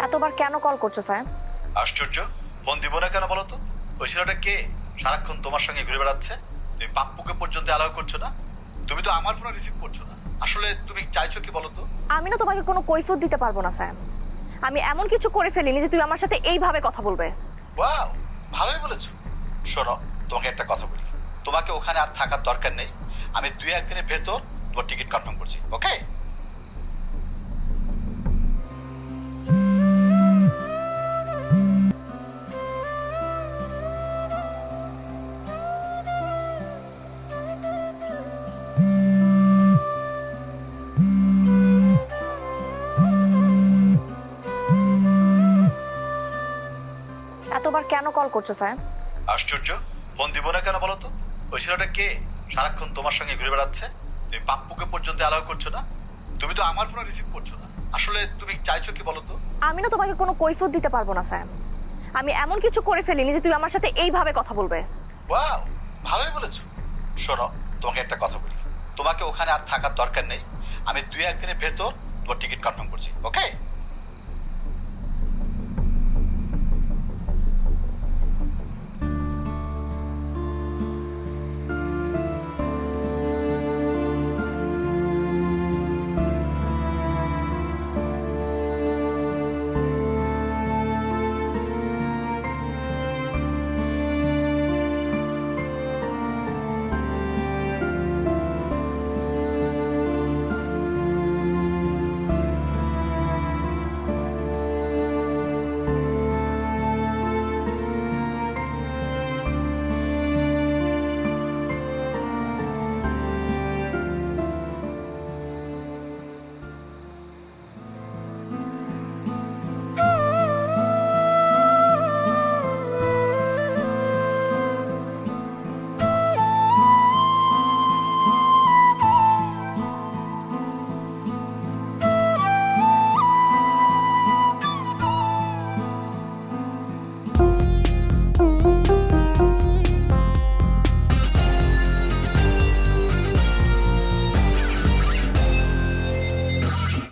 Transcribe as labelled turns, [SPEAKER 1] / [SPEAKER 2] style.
[SPEAKER 1] এতবার কেন কল করছ স্যার?
[SPEAKER 2] আশ্চর্য। ফোন দিব না কেন বলো তো? ওই ছেলেটা কে? সারাক্ষণ তোমার সঙ্গে ঘুরে বেড়াচ্ছে? তুমি পাপ্পুকে পর্যন্ত অ্যালাউ করছ না? তুমি তো আমার ফোন রিসিভ করছ না। আসলে তুমি চাইছো কি বলো তো?
[SPEAKER 1] আমি না তোমাকে কোনো কৈফত দিতে পারব না স্যার। আমি এমন কিছু করে ফেলিনি যে তুমি আমার সাথে এইভাবে কথা বলবে।
[SPEAKER 2] ওয়াও ভালোই বলেছ। শোনো তোমাকে একটা কথা বলি। তোমাকে ওখানে আর থাকার দরকার নেই। আমি দুই একদিনের ভেতর তোমার টিকিট কনফার্ম করছি ওকে
[SPEAKER 1] এতবার কেন কল করছ স্যার?
[SPEAKER 2] আশ্চর্য। ফোন দিব না কেন বলো তো? ওই ছেলেটা কে? সারাক্ষণ তোমার সঙ্গে ঘুরে বেড়াচ্ছে? তুমি পাপ্পুকে পর্যন্ত অ্যালাউ করছ না? তুমি তো আমার ফোন রিসিভ করছ না। আসলে তুমি চাইছো কি বলো তো?
[SPEAKER 1] আমি না তোমাকে কোনো কৈফত দিতে পারব না স্যার। আমি এমন কিছু করে ফেলিনি যে তুমি আমার সাথে এইভাবে কথা বলবে।
[SPEAKER 2] ওয়াও ভালোই বলেছ। শোনো তোমাকে একটা কথা বলি। তোমাকে ওখানে আর থাকার দরকার নেই। আমি দুই একদিনের ভেতর তোমার টিকিট কনফার্ম করছি ওকে